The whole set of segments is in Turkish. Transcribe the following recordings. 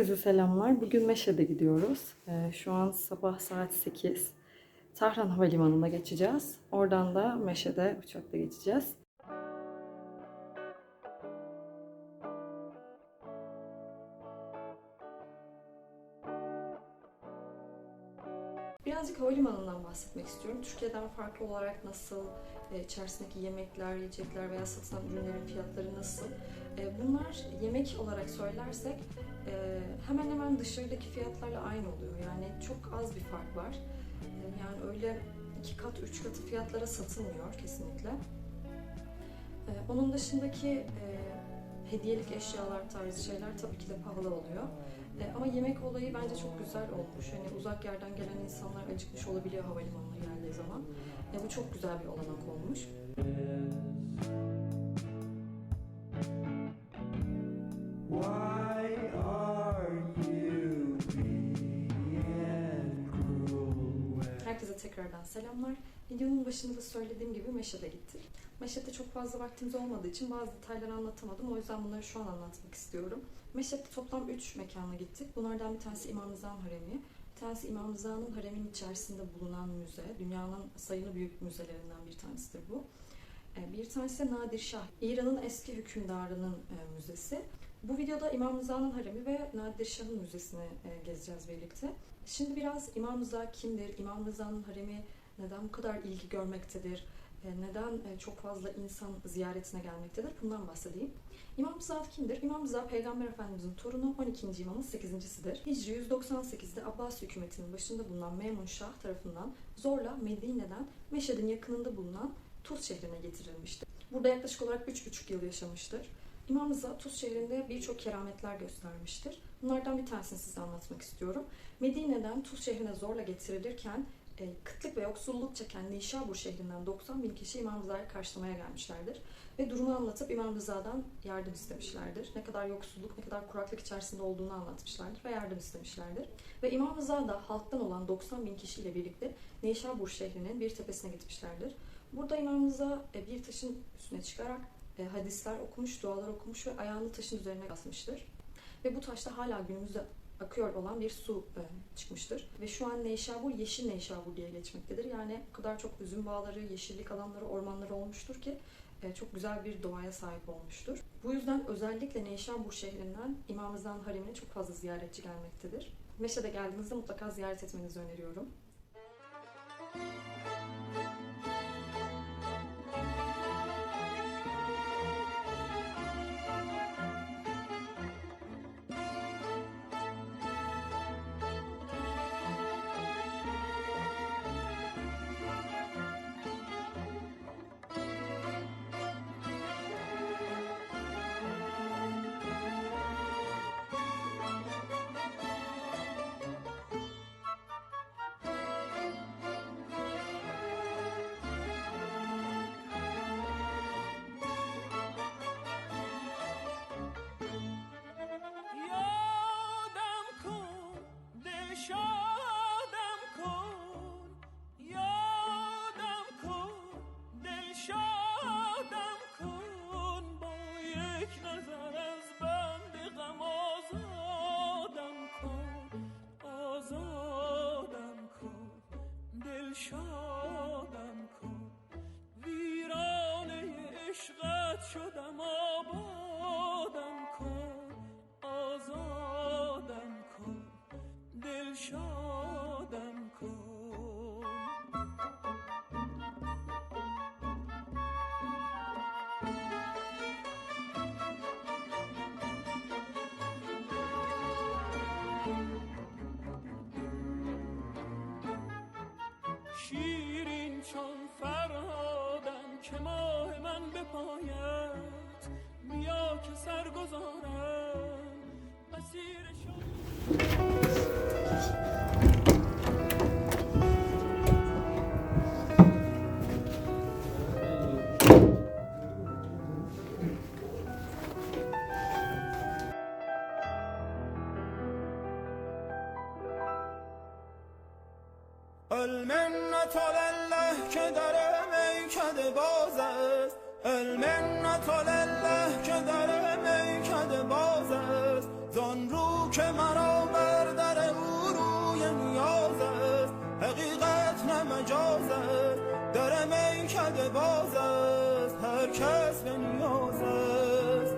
Herkese selamlar. Bugün Meşe'de gidiyoruz. Ee, şu an sabah saat 8. Tahran Havalimanı'na geçeceğiz. Oradan da Meşe'de uçakla geçeceğiz. Birazcık havalimanından bahsetmek istiyorum. Türkiye'den farklı olarak nasıl, e, içerisindeki yemekler, yiyecekler veya satılan ürünlerin fiyatları nasıl? E, bunlar yemek olarak söylersek e, hemen hemen dışarıdaki fiyatlarla aynı oluyor. Yani çok az bir fark var. E, yani öyle iki kat, üç katı fiyatlara satılmıyor kesinlikle. E, onun dışındaki e, hediyelik eşyalar tarzı şeyler tabii ki de pahalı oluyor. E, ama yemek olayı bence çok güzel olmuş. Hani uzak yerden gelen insanlar acıkmış olabiliyor havalimanına geldiği zaman. E, bu çok güzel bir olanak olmuş. Why tekrardan selamlar. Videonun başında da söylediğim gibi Meşe'de gittik. Meşe'de çok fazla vaktimiz olmadığı için bazı detayları anlatamadım. O yüzden bunları şu an anlatmak istiyorum. Meşe'de toplam 3 mekana gittik. Bunlardan bir tanesi İmam Rıza'nın haremi. Bir tanesi İmam Rıza'nın haremin içerisinde bulunan müze. Dünyanın sayılı büyük müzelerinden bir tanesidir bu. Ee, Bir tanesi de Nadir Şah, İran'ın eski hükümdarının e, müzesi. Bu videoda İmam Rıza'nın haremi ve Nadir Şah'ın müzesini e, gezeceğiz birlikte. Şimdi biraz İmam Rıza kimdir, İmam Rıza'nın haremi neden bu kadar ilgi görmektedir, e, neden e, çok fazla insan ziyaretine gelmektedir bundan bahsedeyim. İmam Rıza kimdir? İmam Rıza Peygamber Efendimizin torunu 12. imamın 8.sidir. Hicri 198'de Abbas hükümetinin başında bulunan Memun Şah tarafından zorla Medine'den Meşhed'in yakınında bulunan Tuz şehrine getirilmiştir. Burada yaklaşık olarak 3,5 yıl yaşamıştır. İmam Rıza Tuz şehrinde birçok kerametler göstermiştir. Bunlardan bir tanesini size anlatmak istiyorum. Medine'den Tuz şehrine zorla getirilirken e, kıtlık ve yoksulluk çeken Nişabur şehrinden 90 bin kişi İmam Rıza'yı karşılamaya gelmişlerdir. Ve durumu anlatıp İmam Rıza'dan yardım istemişlerdir. Ne kadar yoksulluk, ne kadar kuraklık içerisinde olduğunu anlatmışlardır ve yardım istemişlerdir. Ve İmam Rıza da halktan olan 90 bin kişiyle birlikte Nişabur şehrinin bir tepesine gitmişlerdir. Burada İmam Rıza e, bir taşın üstüne çıkarak e, hadisler okumuş, dualar okumuş ve ayağını taşın üzerine asmıştır. Ve bu taşta hala günümüzde akıyor olan bir su e, çıkmıştır. Ve şu an Neyşabur, yeşil Neyşabur diye geçmektedir. Yani o kadar çok üzüm bağları, yeşillik alanları, ormanları olmuştur ki e, çok güzel bir doğaya sahip olmuştur. Bu yüzden özellikle Neyşabur şehrinden İmam Rıza'nın haremine çok fazla ziyaretçi gelmektedir. Meşe'de geldiğinizde mutlaka ziyaret etmenizi öneriyorum. Müzik دلشادم کن. ویرانه عشقت شدم آبادم کن. آزادم کن. دلشادم چون فرهادم که ماه من بپاید بیا که سر گذارم اسیر رو که مرا بر در او روی نیاز است حقیقت نه مجاز است در میکده باز است هر کس به نیاز است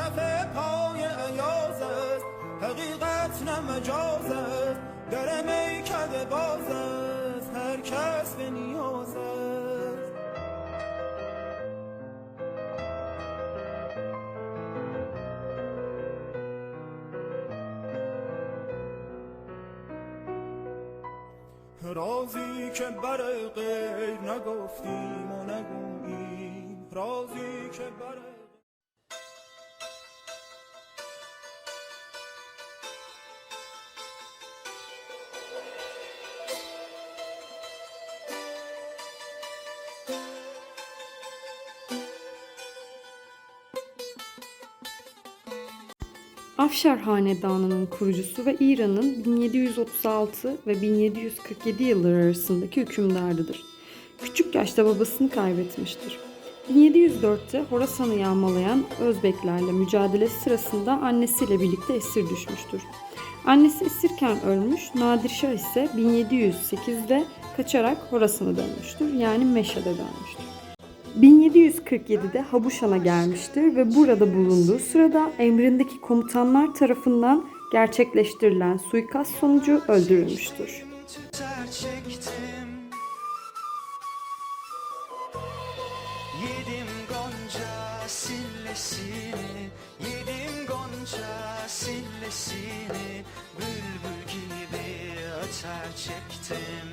کف پای ایاز است. حقیقت نه مجاز است. در میکده باز است. هر کس به نیاز است. رازی که بر غیر نگفتیم و نگوییم. رازی که Afşar Hanedanı'nın kurucusu ve İran'ın 1736 ve 1747 yılları arasındaki hükümdarıdır. Küçük yaşta babasını kaybetmiştir. 1704'te Horasan'ı yağmalayan Özbeklerle mücadelesi sırasında annesiyle birlikte esir düşmüştür. Annesi esirken ölmüş, Nadirşah ise 1708'de kaçarak Horasan'a dönmüştür. Yani Meşhed'e dönmüştür. 1747'de Habuşan'a gelmiştir ve burada bulunduğu sırada emrindeki komutanlar tarafından gerçekleştirilen suikast sonucu öldürülmüştür. sillesini Yedim gonca sillesini Bülbül gibi öter çektim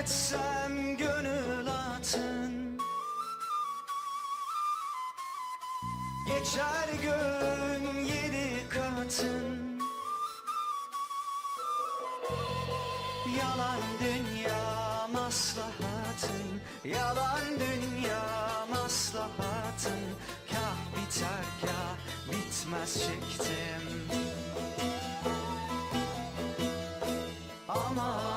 etsem gönül atın. Geçer gün yedi katın. Yalan dünya maslahatın. Yalan dünya maslahatın. Kah biter kah bitmez çektim. Aman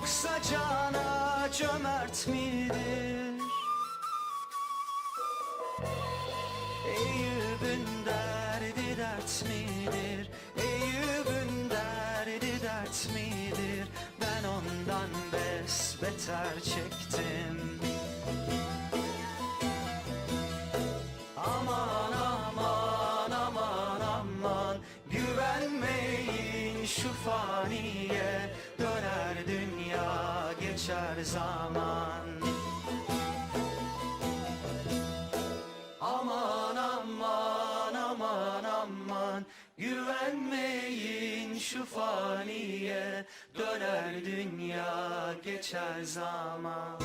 Yoksa cana cömert midir? Eyüp'ün derdi dert midir? Eyüp'ün derdi dert midir? Ben ondan bes beter çektim. Aman aman aman aman Güvenmeyin şu faniye. Döner dünya geçer zaman. Aman aman aman aman. Güvenmeyin şu faniye. Döner dünya geçer zaman.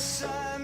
outside